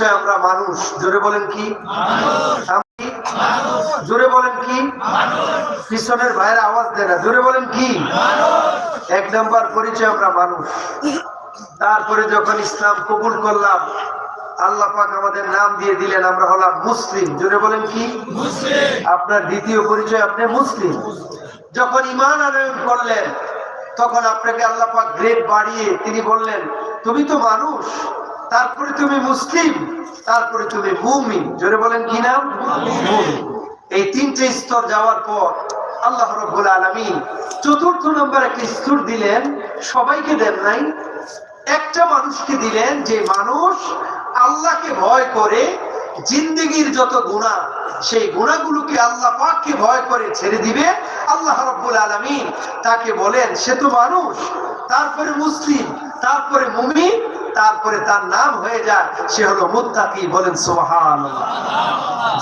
পরিচয় আমরা মানুষ। জোরে বলেন কি? জোরে বলেন কি? পিছনের ভাইয়ের আওয়াজ দেয় না। জোরে বলেন কি? এক নাম্বার পরিচয় আমরা মানুষ। তারপরে যখন ইসলাম কবুল করলাম, আল্লাহ পাক আমাদের নাম দিয়ে দিলেন, আমরা হলাম মুসলিম। জোরে বলেন কি? আপনার দ্বিতীয় পরিচয়, আপনি মুসলিম। যখন ইমান আনয়ন করলেন, তখন আপনাকে আল্লাহ পাক গ্রেড বাড়িয়ে তিনি বললেন, তুমি তো মানুষ। তারপরে তুমি মুসলিম, তারপরে তুমি মুমিন। জোরে বলেন কি নাম? এই তিনটে স্তর যাওয়ার পর আল্লাহ রব্বুল আলামিন চতুর্থ নম্বর একটা স্তর দিলেন, সবাইকে দেন নাই। একটা মানুষকে দিলেন যে মানুষ আল্লাহকে ভয় করে, জিন্দগির যত গুণা সেই গুণাগুলোকে আল্লাহ পাককে ভয় করে ছেড়ে দিবে। আল্লাহ রব্বুল আলামিন তাকে বলেন, সে তো মানুষ, তারপরে মুসলিম, তারপরে মুমিন তারপরে তার নাম হয়ে যায় সে হলো মুত্তাকি বলেন সুবহানাল্লাহ।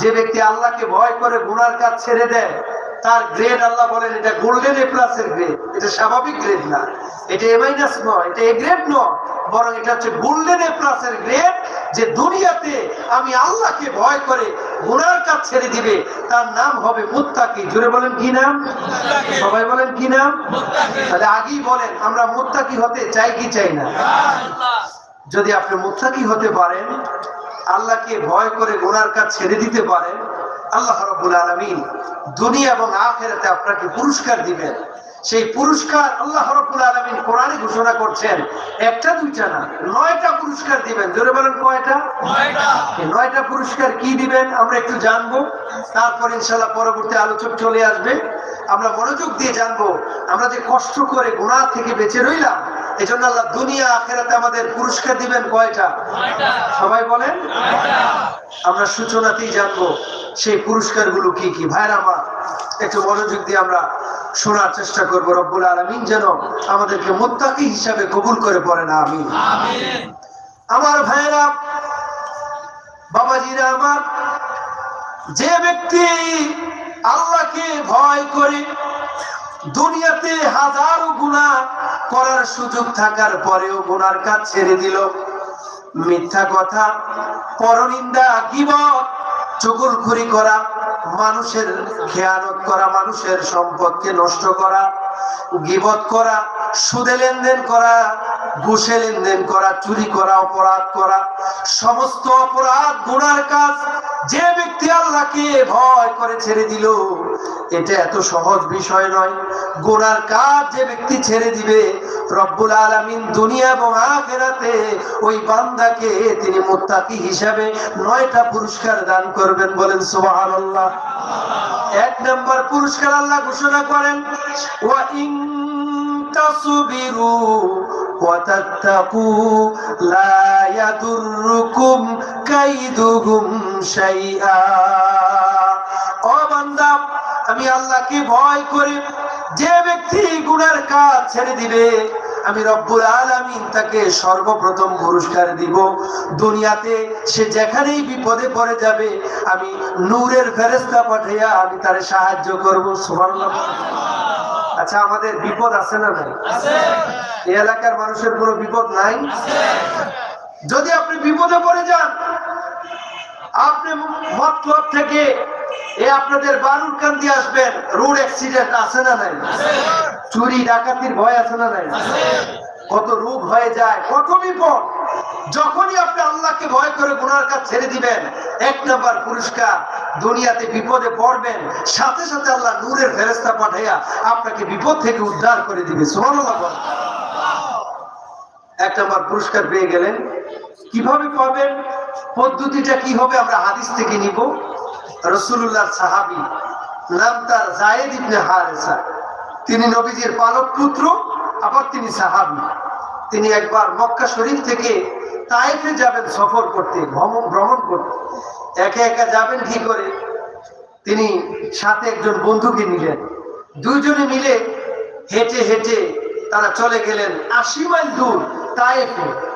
যে ব্যক্তি আল্লাহকে ভয় করে গুনার কাজ ছেড়ে দেয় তার গ্রেড আল্লাহ বলেন এটা গোল্ডেন এ প্লাস এর গ্রেড এটা স্বাভাবিক গ্রেড না। এটা এ মাইনাস নয় এটা এ গ্রেড নয় বরং এটা হচ্ছে গোল্ডেন এ প্লাস এর গ্রেড যে দুনিয়াতে আমি আল্লাহকে ভয় করে গুনার কাজ ছেড়ে দিবে তার নাম হবে মুত্তাকি। জুড়ে বলেন কি নাম? সবাই বলেন কি নাম? তাহলে আগেই বলেন আমরা মুত্তাকি হতে চাই কি চাই না। যদি আপনি মুত্তাকি হতে পারেন আল্লাহকে ভয় করে গোনার কাজ ছেড়ে দিতে পারেন আল্লাহ রব্বুল আলমিন দুনিয়া এবং আখেরাতে আপনাকে পুরস্কার দিবেন। সেই পুরস্কার আল্লাহ রব্বুল আলমিন কোরআনে ঘোষণা করছেন একটা দুইটা না নয়টা পুরস্কার দিবেন। জোরে বলেন কয়টা? নয়টা। পুরস্কার কি দিবেন আমরা একটু জানব। তারপর ইনশাল্লাহ পরবর্তী আলোচক চলে আসবে। আমরা মনোযোগ দিয়ে জানব আমরা যে কষ্ট করে গুণা থেকে বেঁচে রইলাম এই আল্লাহ দুনিয়া আখেরাতে আমাদের পুরস্কার দিবেন কয়টা? সবাই বলেন? আমরা সূচনাতেই জানব সেই পুরস্কারগুলো কি কি। ভাইরা আমার, একটু মনোযোগ দিয়ে আমরা শোনার চেষ্টা করব। রব্বুল আলমিন যেন আমাদেরকে মোত্তাকি হিসাবে কবুল করে পড়েন আমি আমার ভাইরা বাবাজিরা আমার, যে ব্যক্তি আল্লাহকে ভয় করে দুনিয়াতে হাজারো গুণা করার সুযোগ থাকার পরেও গুনার কাজ ছেড়ে দিল। মিথ্যা কথা, পরনিন্দা, গিবত, চুগুলখুরি করা, মানুষের খেয়ানত করা, মানুষের সম্পদকে নষ্ট করা, গিবত করা, সুদে লেনদেন করা, ঘুষে লেনদেন করা, চুরি করা, অপরাধ করা, সমস্ত অপরাধ গুণার কাজ যে ব্যক্তি আল্লাহকে ভয় করে ছেড়ে দিল এটা এত সহজ বিষয় নয়। গোনার কাজ যে ব্যক্তি ছেড়ে দিবে, রব্বুল আলামিন দুনিয়া এবং আখেরাতে ওই বান্দাকে তিনি মুত্তাকি হিসাবে নয়টা পুরস্কার দান করবেন বলেন সুবহানাল্লাহ। এক নম্বর পুরস্কার আল্লাহ ঘোষণা করেন, ওয়া কাইদুহুম শাইআ। ও বান্দা আমি আল্লাহকে ভয় করি যে ব্যক্তি গুনার কাজ ছেড়ে দিবে আমি রব্বুল আলামিন তাকে সর্বপ্রথম পুরস্কার দিব। দুনিয়াতে সে যেখানেই বিপদে পড়ে যাবে আমি নূরের ফেরেস্তা পাঠাইয়া আমি তারে সাহায্য করব। সুবহানাল্লাহ। আচ্ছা আমাদের বিপদ আছে না নাই? এই এলাকার মানুষের কোনো বিপদ নাই? যদি আপনি বিপদে পড়ে যান আপনি মতলব থেকে এ আপনাদের বালুর কান্দি আসবেন। রোড অ্যাক্সিডেন্ট আছে না নাই? চুরি, ডাকাতির ভয় আছে না নাই? কত রোগ হয়ে যায়, কত বিপদ। যখনই আপনি আল্লাহকে ভয় করে গুনার কাজ ছেড়ে দিবেন, এক নাম্বার পুরস্কার, দুনিয়াতে বিপদে পড়বেন। সাথে সাথে আল্লাহ নূরের ফেরেস্তা পাঠাইয়া আপনাকে বিপদ থেকে উদ্ধার করে দিবে। সুবহানাল্লাহ এক নাম্বার পুরস্কার পেয়ে গেলেন। কীভাবে পাবেন? পদ্ধতিটা কি হবে আমরা হাদিস থেকে নিব। রসুল্লাহ সাহাবি নাম তার জায়েদ ইবনে হারেসা। তিনি নবীজির পালক পুত্র আবার তিনি সাহাবি। তিনি একবার মক্কা শরীফ থেকে তাইফে যাবেন সফর করতে, ভ্রমণ ভ্রমণ করতে। একা একা যাবেন কি করে? তিনি সাথে একজন বন্ধুকে নিলেন। দুইজনে মিলে হেঁটে হেঁটে তারা চলে গেলেন আশি মাইল দূর তাইফে।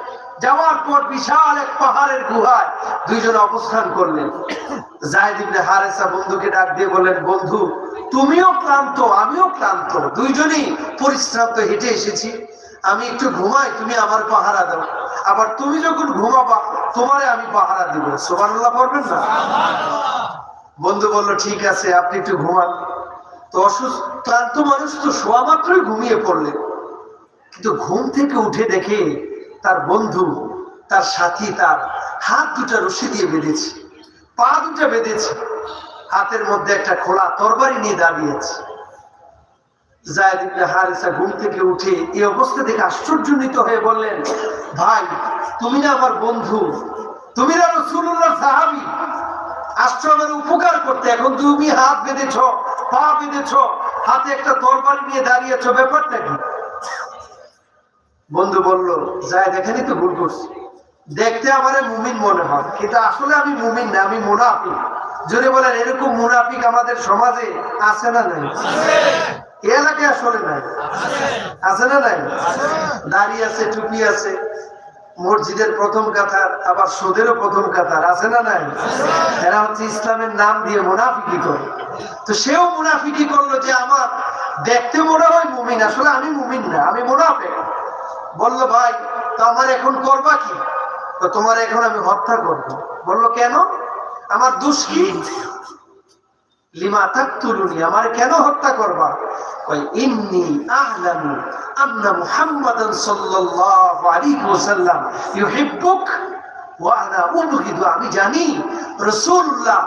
যাওয়ার পর বিশাল এক পাহাড়ের গুহায় দুইজন অবস্থান করলেন। জায়দ ইবনে হারেসা বন্ধুকে ডাক দিয়ে বললেন, বন্ধু, তুমিও ক্লান্ত, আমিও ক্লান্ত। দুইজনই পরিশ্রান্ত হেঁটে এসেছি। আমি একটু ঘুমাই, তুমি আমার পাহারা দাও। আবার তুমি যখন ঘুমাবা, তোমারে আমি পাহারা দিব। সুবহানাল্লাহ পড়বেন না? বন্ধু বলল, ঠিক আছে, আপনি একটু ঘুমান। তো অসুস্থ, ক্লান্ত মানুষ তো শোয়া মাত্রই ঘুমিয়ে পড়লেন। কিন্তু ঘুম থেকে উঠে দেখে তার বন্ধু, তার সাথী, তার হাত দুটা রশি দিয়ে বেঁধেছে, পা দুটা বেঁধেছে, হাতের মধ্যে একটা খোলা তরবারি নিয়ে দাঁড়িয়েছে। হারিসা ঘুম থেকে উঠে এই অবস্থা দেখে আশ্চর্যজনিত হয়ে বললেন, ভাই, তুমি না আমার বন্ধু, তুমি না রসুল্লাহ সাহাবি। আসছো উপকার করতে এখন তুমি হাত বেঁধেছ, পা বেঁধেছ, হাতে একটা তরবারি নিয়ে দাঁড়িয়েছ, ব্যাপারটা কি? বন্ধু বলল যায় দেখেনি তো ভুল করছি? দেখতে আমার মুমিন মনে হয় কিন্তু আসলে আমি মুমিন না আমি মুনাফিক। যদি বলেন এরকম মুনাফিক আমাদের সমাজে আছে না নাই? এলাকায় আসলে নাই। আছে। না নাই? দাড়ি আছে টুপি আছে মসজিদের প্রথম কাতার আবার সোদেরও প্রথম কাতার আছে না নাই? এরা হচ্ছে ইসলামের নাম দিয়ে মুনাফিকি করে। তো সেও মুনাফিকি করল যে আমার দেখতে মনে হয় মুমিন আসলে আমি মুমিন না আমি মুনাফেক। বলল ভাই তো আমার এখন করবা কি? তো তোমার এখন আমি হত্যা করব। বলল কেন? আমার দোষ কি? লিমা তাকতুলুনি আমার কেন হত্যা করবা? কই ইন্নী আহলামু আন্না মুহাম্মাদান সাল্লাল্লাহু আলাইহি ওয়াসাল্লাম ইউহিব্বুক ওয়া আনা উবগিদু। আমি জানি রাসূলুল্লাহ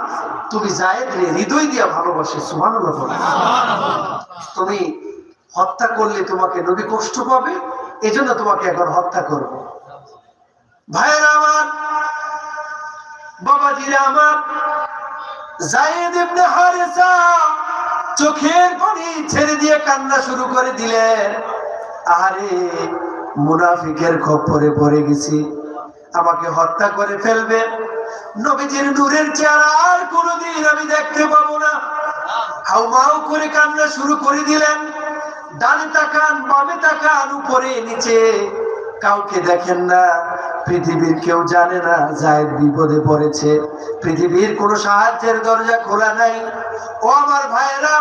তুমি জায়েদরে হৃদয় দিয়া ভালোবাসে সুবহানাল্লাহ বলো। তুমি হত্যা করলে তোমাকে নবী কষ্ট পাবে এজন্য তোমাকে এখন হত্যা করব। ভাইয়েরা আমার, বাবাজিরা আমার, জায়েদ ইবনে হারিসা চোখের পানি ছেড়ে দিয়ে কান্না শুরু করে দিলেন আরে মুনাফিকের খপ্পরে পড়ে গেছি। আমাকে হত্যা করে ফেলবে। নবীজির নূরের চেহারা আর কোনোদিন আমি দেখতে পাবো না। হাউমাউ করে কান্না শুরু করে দিলেন। ডানে তাকান বামে তাকান উপরে, নিচে। কাউকে দেখেন না, পৃথিবীর কেউ জানে না জায়েদ বিপদে পড়েছে। পৃথিবীর কোনো সাহায্যের দরজা খোলা নাই। ও আমার ভাইয়েরা,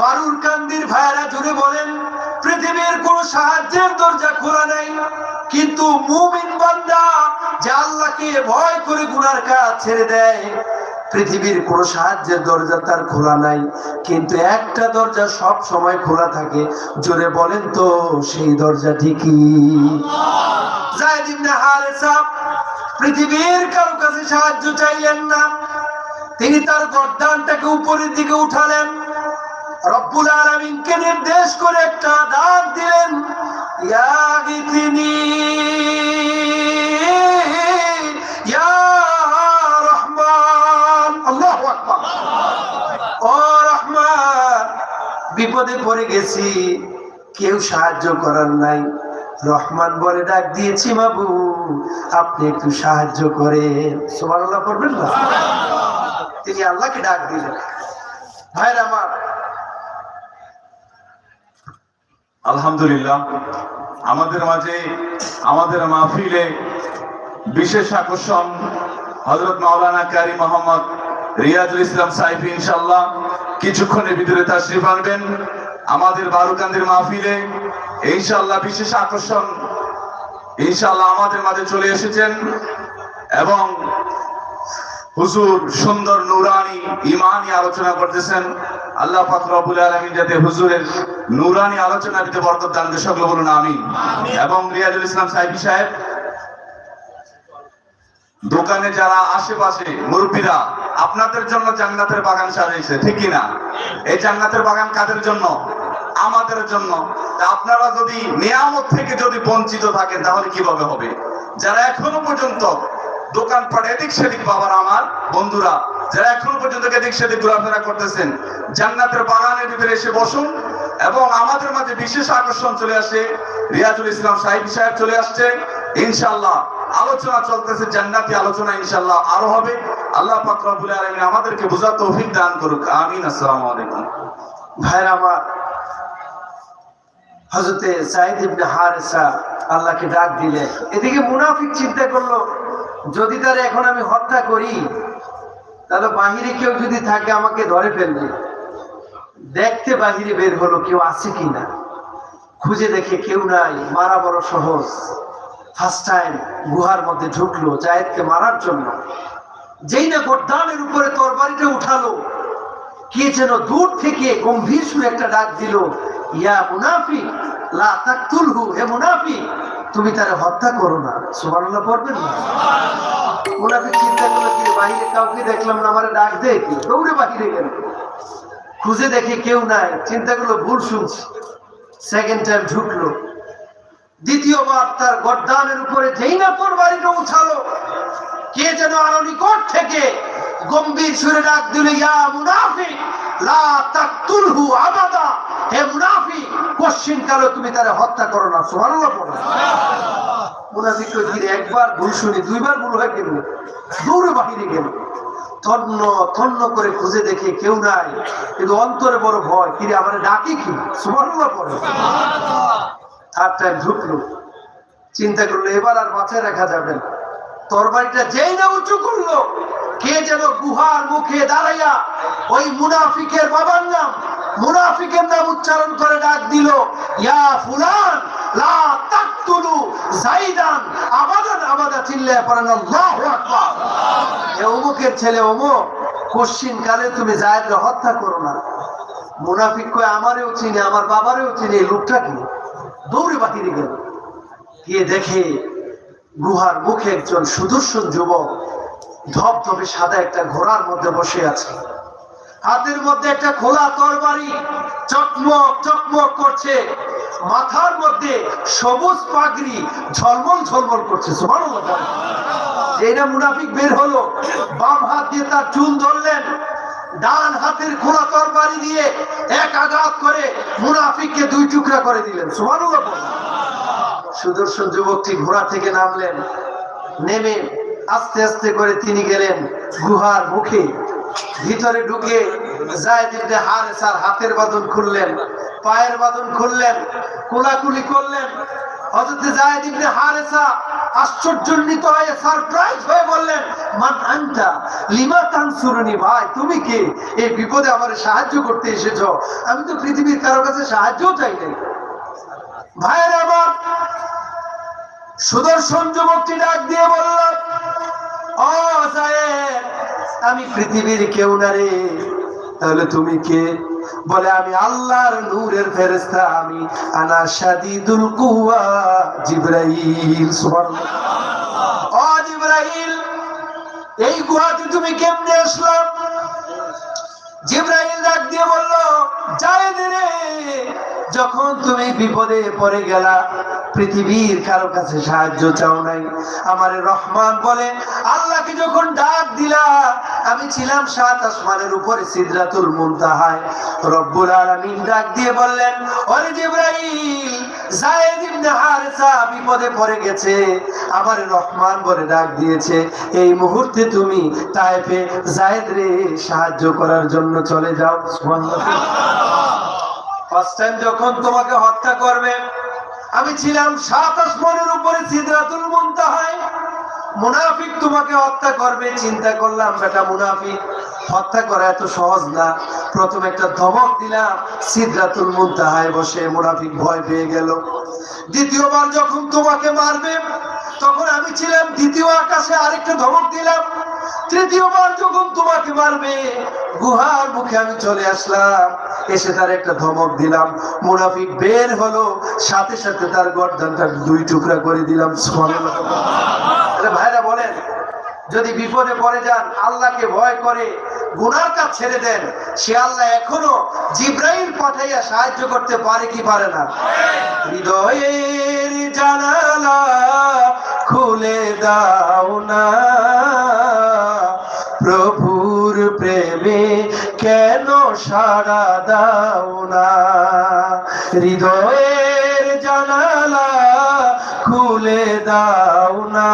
বারুর কান্দির ভাইয়েরা জুড়ে বলেন, পৃথিবীর কোনো সাহায্যের দরজা খোলা নাই। কিন্তু মুমিন বান্দা, যে আল্লাহকে ভয় করে গুনার কাজ ছেড়ে দেয় পৃথিবীর কোনো সাহায্যের দরজা তার খোলা নাই। কিন্তু একটা দরজা সব সময় খোলা থাকে। জোরে বলেন তো, সেই দরজা ঠিকই। জায়েদ ইবনে হারেসা পৃথিবীর কারও কাছে সাহায্য চাইলেন না। তিনি তার গর্দানটাকে উপরের দিকে উঠালেন। রব্বুল আলামিনকে নির্দেশ করে একটা ডাক দিলেন, ইয়া গিথিনি ইয়া বিপদে পড়ে গেছি, কেউ সাহায্য করার নাই। রহমান বলে ডাক দিয়েছি, বাবু, আপনি একটু সাহায্য করেন। সুবহানাল্লাহ করবেন না? তিনি আল্লাহকে ডাক দিলেন। ভাইরা আমার, আলহামদুলিল্লাহ, আমাদের মাঝে, আমাদের মাহফিলে বিশেষ আকর্ষণ হজরত মাওলানা কারি মোহাম্মদ রিয়াজুল ইসলাম সাইফি ইনশাল্লাহ কিছুক্ষণের ভিতরে তাশরিফ আনবেন। আমাদের বারুকান্দির মাহফিলে ইনশাল্লাহ বিশেষ আকর্ষণ ইনশাল্লাহ আমাদের মাঝে চলে এসেছেন। এবং হুজুর সুন্দর নুরানি ইমানি আলোচনা করতেছেন। আল্লাহ পাক রব্বুল আলামিন যাতে হুজুরের নুরানি আলোচনা দিতে বরকত দান সকলে বলুন আমি এবং রিয়াজুল ইসলাম সাহেবী সাহেব দোকানে যারা আশেপাশে মুরব্বীরা, আপনাদের জন্য জান্নাতের বাগান সাজিয়েছে, ঠিক না এই জান্নাতের বাগান কাদের জন্য? আমাদের জন্য। আপনারা যদি নিয়ামত থেকে যদি বঞ্চিত থাকেন, তাহলে কীভাবে হবে? যারা এখনও পর্যন্ত দোকানপাট এদিক সেদিক বাবার আমার বন্ধুরা, যারা এখনও পর্যন্ত এদিক সেদিক ঘোরাফেরা করতেছেন, জান্নাতের বাগানের ভিতরে এসে বসুন এবং আমাদের মাঝে বিশেষ আকর্ষণ চলে আসে। রিয়াজুল ইসলাম সাহিব সাহেব চলে আসছে ইনশাল্লাহ আলোচনা চলতেছে, জান্নাতি আলোচনা ইনশাল্লাহ আরও হবে। আল্লাহ পাক রব্বুল আলামিন আমাদেরকে বোঝার তৌফিক দান করুক। আমিন, আসসালামু আলাইকুম। ভাইরা, আমার হজরতে সাইদ ইবনে হারেসা আল্লাহকে ডাক দিলে, এদিকে মুনাফিক চিন্তা করল, যদি তার এখন আমি হত্যা করি, তাহলে বাহিরে কেউ যদি থাকে আমাকে ধরে ফেলবে। দেখতে বাহিরে বের হলো কেউ আছে কিনা? খুঁজে দেখে কেউ নাই, মারা বড় সহজ। ফার্স্ট টাইম গুহার মধ্যে ঢুকলো জায়েদকে মারার জন্য। যেই না গর্দানের উপরে তরবারিটা উঠালো কে যেন দূর থেকে গম্ভীর সুরে একটা ডাক দিল ইয়া মুনাফি লা তাকতুলহু হে মুনাফি তুমি তারে হত্যা করো না। সুবহানাল্লাহ পড়বেন না? মুনাফি চিন্তা করল কি বাইরে কাউকে দেখলাম না আমারে ডাক দে কি? দৌড়ে বাহিরে গেল। খুঁজে দেখে কেউ নাই। চিন্তা করল ভুল শুনছি। সেকেন্ড টাইম ঢুকলো। দ্বিতীয়বার তার গর্দানের উপরে যেই না তরবারিটা উঠালো কে যেন আরও নিকট থেকে গম্ভীর সুরে ডাক দিল, ইয়া মুনাফি লা তাকতুলহু আবাদা। হে মুনাফি তুমি তারে হত্যা করো না, সুবহানাল্লাহ মুনাফিক একবার ভুল শুনি, দুইবার ভুল হয়ে গেল বাহিরে গেল। তন্ন তন্ন করে খুঁজে দেখে কেউ নাই, কিন্তু অন্তরে বড় ভয়, কিরে, আমার ডাকি কি? সুবহানাল্লাহ থার্ড টাইম ঢুকলো। চিন্তা করল, এবার আর বাঁচায় রাখা যাবে না। তরবারিটা যেই না উঁচু করল, কে যেন গুহার মুখে দাঁড়াইয়া ওই মুনাফিকের বাবার নাম, মুনাফিকের নাম উচ্চারণ করে ডাক দিল, ইয়া ফুলান, লা তাকতুলু জাইদান আবাদান আবাদা চিল্লায় পড়েন, আল্লাহু আকবার। এ অমুকের ছেলে, অমুক কোশ্চিন কালে তুমি জায়েদকে হত্যা করো না। মুনাফিক কয়, আমারেও চিনে, আমার বাবারেও চিনে লোকটা কি? দৌড়ে বাহিরে গেল। গিয়ে দেখে গুহার মুখে একজন সুদর্শন যুবক ধপধপে সাদা একটা ঘোড়ার মধ্যে বসে আছে। হাতের মধ্যে একটা খোলা তরবারি, চকমক চকমক করছে। মাথার মধ্যে সবুজ পাগড়ি ঝলমল ঝলমল করছে। যেটা মুনাফিক বের হলো, বাম হাত দিয়ে তার চুল ধরলেন। ডান হাতের খোলা তরবারি দিয়ে এক আঘাত করে মুনাফিককে দুই টুকরা করে দিলেন। সুদর্শন যুবকটি ঘোড়া থেকে নামলেন, নেমে আস্তে আস্তে করে তিনি গেলেন গুহার মুখে ভিতরে ঢুকে জায়দিনে হারেসার হাতের বাঁধন খুললেন, পায়ের বাঁধন খুললেন, কোলাকুলি করলেন হজরত জায়দিনে হারেসা আশ্চর্যান্বিত হয়ে সারপ্রাইজ হয়ে বললেন, মান আনতা? লিমা তানসুরুনি ভাই, তুমি কে? এই বিপদে আমার সাহায্য করতে এসেছ। আমি তো পৃথিবীর কারও কাছে সাহায্যও চাই নাই। ভাইয়ের আমার সুদর্শন যুবকটি ডাক দিয়ে বলল, ও সাহেব, আমি পৃথিবীর কেউ না রে। তাহলে তুমি কে? বলে, আমি আল্লাহর নূরের ফেরেস্তা আমি আনা শাদিদুল কুয়া জিব্রাইল, সুবহানাল্লাহ। ও জিব্রাইল, এই গুহাতে তুমি কেমনে আসলাম জিব্রাইল ডাক দিয়ে বলল যায় রে। যখন তুমি বিপদে পড়ে গেলা, পৃথিবীর কারও কাছে সাহায্য চাও নাই। আমার রহমান বলে, আল্লাহকে যখন ডাক দিলা, আমি ছিলাম সাত আসমানের উপরে, সিদরাতুল মুনতাহায়। রব্বুল আলামিন ডাক দিয়ে বললেন, ওরে জিব্রাইল ইবনে হারেসা বিপদে পড়ে গেছে। আমার রহমান বলে ডাক দিয়েছে, এই মুহূর্তে তুমি তাইফে জায়েদ রে সাহায্য করার জন্য চলে যাও। সুবহানাল্লাহ। ফার্স্ট টাইম যখন তোমাকে হত্যা করবে, আমি ছিলাম সাত আসমানের উপরে সিদরাতুল মুনতাহায় মুনাফিক তোমাকে হত্যা করবে, চিন্তা করলাম, বেটা মুনাফিক, হত্যা করা এত সহজ না। প্রথম একটা ধমক দিলাম, সিদরাতুল মুনতাহায় বসে মুনাফিক ভয় পেয়ে গেল। দ্বিতীয়বার যখন তোমাকে মারবে, তখন আমি ছিলাম দ্বিতীয় আকাশে আরেকটা ধমক দিলাম। তৃতীয়বার যখন তোমাকে মারবে, গুহার মুখে আমি চলে আসলাম। এসে তার একটা ধমক দিলাম। মুনাফিক বের হলো, সাথে সাথে তার গর্দানটা দুই টুকরা করে দিলাম। ভাইরা বলেন, যদি বিপদে পড়ে যান, আল্লাহকে ভয় করে, গুনার কাজ ছেড়ে দেন, সে আল্লাহ এখনও জিব্রাইল পাঠাইয়া সাহায্য করতে পারে কি পারে না? হৃদয়ের জানালা খুলে দাও না, প্রভুর প্রেমে কেন সাড়া দাও না? হৃদয়ের জানালা খুলে দাও না।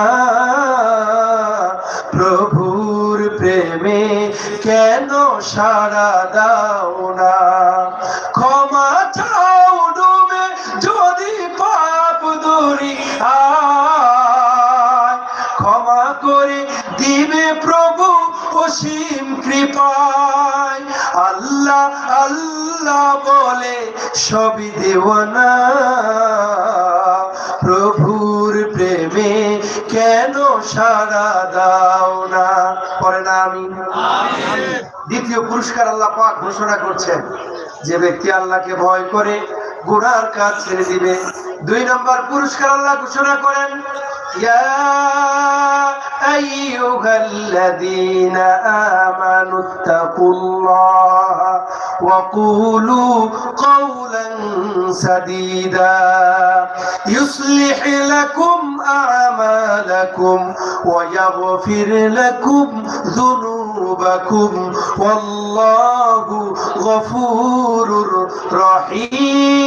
প্রভুর প্রেমে কেন সাড়া দাও না? ক্ষমা চাও ডুবে যদি পাপ দূরি ক্ষমা করে দিবে প্রভু অসীম আল্লাহ বলে সবই দেওয়ানা। প্রভুর প্রেমে কেন সারা দাও না পরে না আমি দ্বিতীয় পুরস্কার আল্লাহ পাক ঘোষণা করছেন যে ব্যক্তি আল্লাহকে ভয় করে গুনার কাজ ছেড়ে দিবে। দুই নম্বর পুরস্কার আল্লাহ ঘোষণা করেন, ইয়া أيها الذين آمنوا اتقوا الله وقولوا قولا سديدا. يصلح لكم أعمالكم ويغفر لكم ذنوبكم. والله غفور رحيم.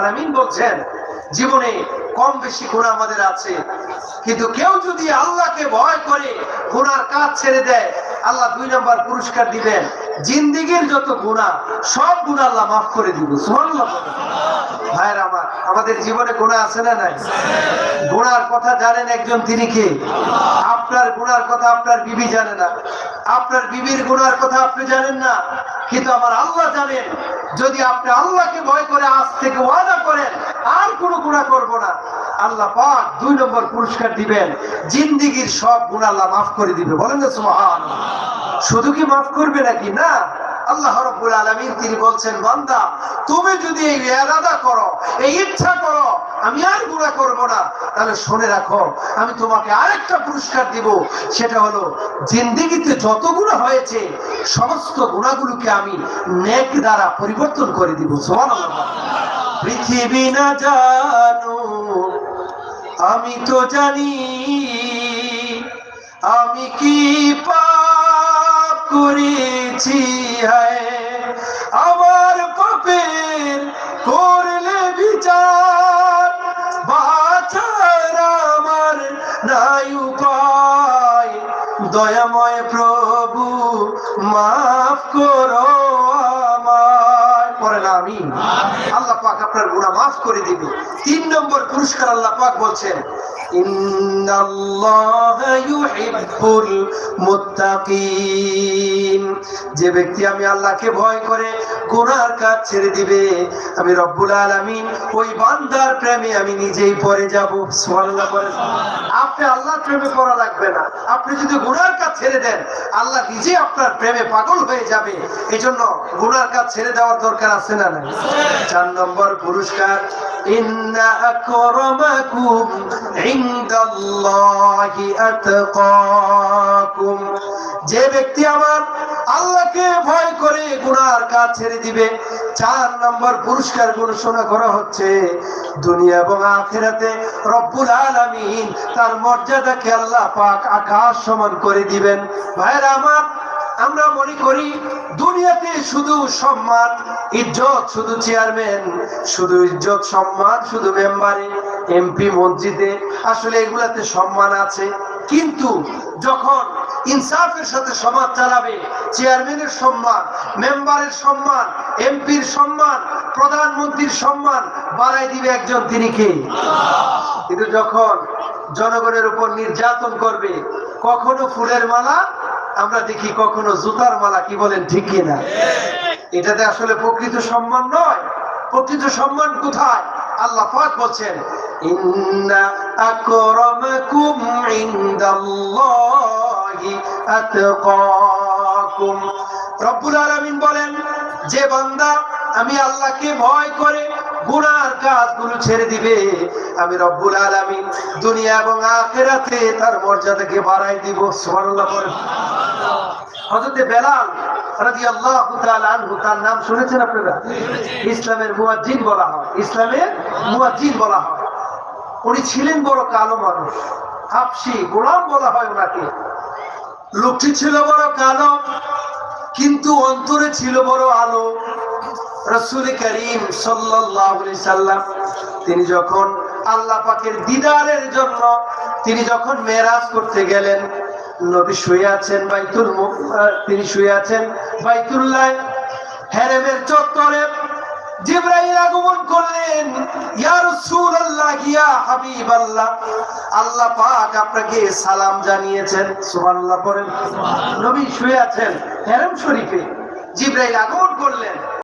আলামিন বলছেন, জীবনে কম বেশি গুণা আমাদের আছে। কিন্তু কেউ যদি আল্লাহকে ভয় করে গুনার কাজ ছেড়ে দেয়, আল্লাহ দুই নম্বর পুরস্কার দিবেন। জিন্দিগির যত গুণা সব গুণা আল্লাহ মাফ করে দিব। ভাইয়ের আমার আমাদের জীবনে গুণা আছে না নাই? গুণার কথা জানেন একজন তিনি কে? আপনার গুণার কথা আপনার বিবি জানে না। আপনার বিবির গুণার কথা আপনি জানেন না। কিন্তু আমার আল্লাহ জানেন, যদি আপনি আল্লাহকে ভয় করে আজ থেকে ওয়াদা করেন, আর কোনো গুণা করব না। আল্লাহ পাক দুই নম্বর পুরস্কার দিবেন। জিন্দিগির সব গুণা আল্লাহ মাফ করে দিবে। বলেন না সুবহান শুধু কি মাফ করবে নাকি? না। আল্লাহ রব্বুল আলামিন তিনি বলছেন, বান্দা, তুমি যদি এই ইরাদা করো, এই ইচ্ছা করো, আমি আর করব না। তাহলে শুনে রাখো, আমি তোমাকে আরেকটা পুরস্কার দিব। সেটা হলো যত হয়েছে, সমস্ত গুণাগুলোকে আমি নেক দ্বারা পরিবর্তন করে দিব। সুবহানাল্লাহ। পৃথিবী না জানো, আমি তো জানি, আমি কি মাফ করে দিবে। তিন নম্বর পুরস্কার আল্লাহ পাক বলছেন ইন্নাল্লাহা ইউহিব্বুল মুত্তাকিন। যে ব্যক্তি আমি আল্লাহকে ভয় করে গুনার কাজ ছেড়ে দিবে, আমি রব্বুল আলামিন ওই বান্দার প্রেমে আমি নিজেই পড়ে যাব। সুবহানাল্লাহ বলেন। আপনি আল্লাহর প্রেমে পড়া লাগবে না। আপনি যদি গুনার কাজ ছেড়ে দেন, আল্লাহ নিজে আপনার প্রেমে পাগল হয়ে যাবে। এজন্য গুনার কাজ ছেড়ে দেওয়ার দরকার আছে না চার নম্বর পুরস্কার। ইন্না আকরামাকুম ইনদাল্লাহি আতকাকুম যে ব্যক্তি আমার আল্লাহকে ভয় করে গুনার কাজ ছেড়ে দিবে, চার নম্বর পুরস্কার ঘোষণা করা হচ্ছে দুনিয়া এবং আখেরাতে রব্বুল আলামিন তার মর্যাদাকে আল্লাহ পাক আকাশ সমান করে দিবেন। ভাইরা আমার আমরা মনে করি দুনিয়াতে শুধু সম্মান ইজ্জত শুধু চেয়ারম্যান, শুধু ইজ্জত সম্মান শুধু মেম্বারে, এমপি মসজিদে আসলে এগুলাতে সম্মান আছে। কিন্তু যখন ইনসাফের সাথে সমাজ চালাবে, চেয়ারম্যানের সম্মান, মেম্বারের সম্মান, এমপির সম্মান, প্রধানমন্ত্রীর সম্মান বাড়াই দিবে একজন, তিনি কে? কিন্তু যখন জনগণের উপর নির্যাতন করবে, কখনো ফুলের মালা আমরা দেখি কখনো জুতার মালা কি বলেন, ঠিক কিনা এটাতে আসলে প্রকৃত সম্মান নয়, প্রকৃত সম্মান কোথায়? আল্লাহ পাক বলছেন, ইন্না আকরামাকুম ইনদাল্লাহি আতকাকুম। রব্বুল আলামিন বলেন, যে বান্দা আমি আল্লাহকে ভয় করে গুনার কাজগুলো ছেড়ে দিবে, আমি রব্বুল আলামিন দুনিয়া এবং আখেরাতে তার মর্যাদাকে বাড়াই দিব। সুবহানাল্লাহ হযরতে বেলাল তাআলা আনহু, তার নাম শুনেছেন আপনারা? ইসলামের মুয়াজ্জিন বলা হয়। ইসলামের মুয়াজ্জিন বলা হয়। উনি ছিলেন বড় কালো মানুষ, হাফসি, গোলাম বলা হয় ওনাকে লোকটি ছিল বড় কালো, কিন্তু অন্তরে ছিল বড় আলো। রসুল করিম সাল্লাম, তিনি যখন আল্লাহ পাকের দিদারের জন্য, তিনি যখন মেরাজ করতে গেলেন নবী শুয়ে আছেন বাইতুল তিনি শুয়ে আছেন বাইতুল্লাহ হেরেমের চত্বরে। জিব্রাইল আগমন করলেন, ইয়া রাসূলুল্লাহ, ইয়া হাবিবাল্লাহ। আল্লাহ পাক আপনাকে সালাম জানিয়েছেন। সুবহানাল্লাহ পড়েন। নবী শুয়ে আছেন হেরেম শরীফে। জিব্রাইল আগমন করলেন।